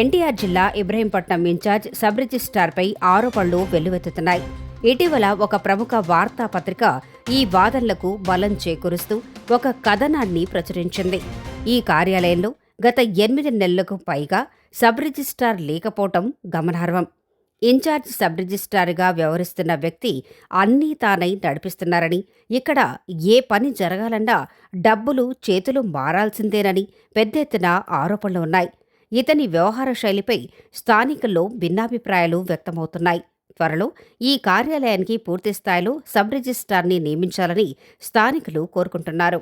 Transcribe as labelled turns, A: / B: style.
A: ఎన్టీఆర్ జిల్లా Ibrahimpatnam incharge sub రిజిస్ట్రార్పై ఆరోపణలు వెల్లువెత్తుతున్నాయి. ఇటీవల ఒక ప్రముఖ వార్తాపత్రిక ఈ వాదనలకు బలం చేకూరుస్తూ ఒక కథనాన్ని ప్రచురించింది. ఈ కార్యాలయంలో గత ఎనిమిది నెలలకు పైగా సబ్ రిజిస్ట్రార్ లేకపోవటం గమనార్హం. ఇన్ఛార్జ్ సబ్ రిజిస్ట్రార్గా వ్యవహరిస్తున్న వ్యక్తి అన్నీ తానై నడిపిస్తున్నారని ఇక్కడ ఏ పని జరగాలన్నా డబ్బులు చేతులు మారాల్సిందేనని పెద్ద ఎత్తున ఆరోపణలు ఉన్నాయి. ఇతని వ్యవహార శైలిపై స్థానికుల్లో భిన్నాభిప్రాయాలు వ్యక్తమవుతున్నాయి. త్వరలో ఈ కార్యాలయానికి పూర్తిస్థాయిలో సబ్ రిజిస్ట్రార్ని నియమించాలని స్థానికులు కోరుకుంటున్నారు.